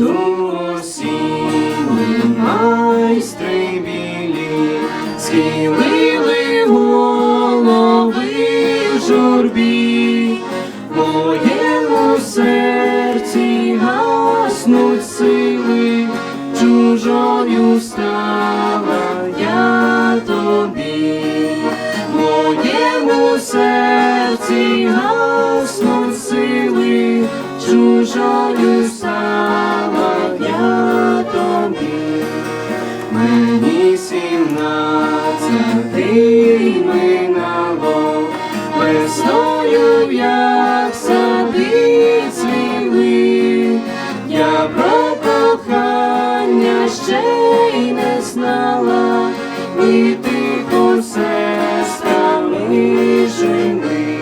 Прийду осінні майстри білі, схилили голови в журбі, в моєму серці гаснуть сили, чужою стала я тобі, в моєму серці. Я про кохання ще й не знала, ми тихо сестрами жили.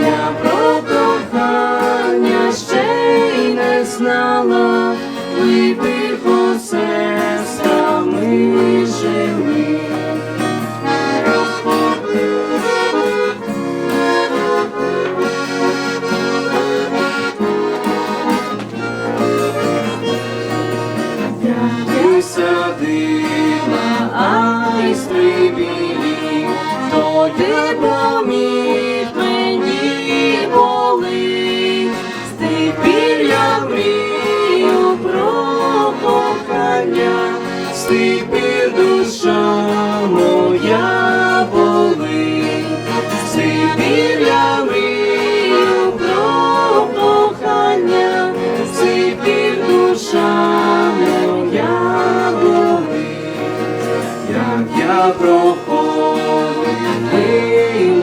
Я про кохання ще й не знала, садила айстри білі, то ти поміг мені болить. З тих пір я мрію про кохання, з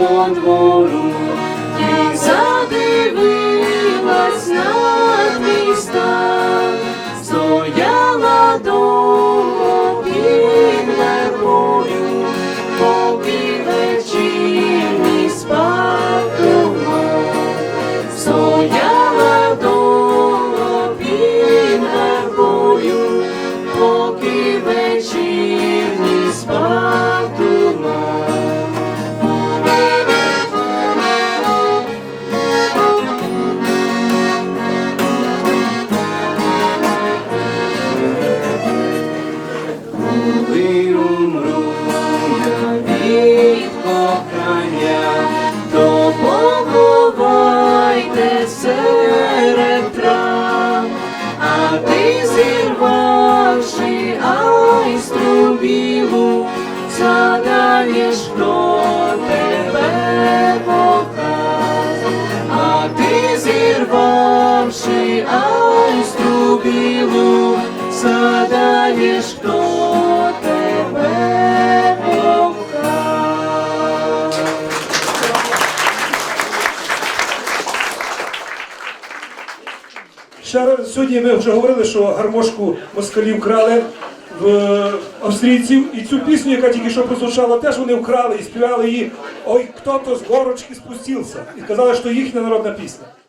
мимо задаєш, хто тебе кохав, а ти зірвавши айстру білу, задаєш, хто тебе кохав. Ще раз, сьогодні ми вже говорили, що гармошку москалі вкрали в е, австрійців. І цю пісню, яка тільки що прозвучала, теж вони вкрали і співали її Ой, хто то з горочки спустився. І казали, що їхня народна пісня.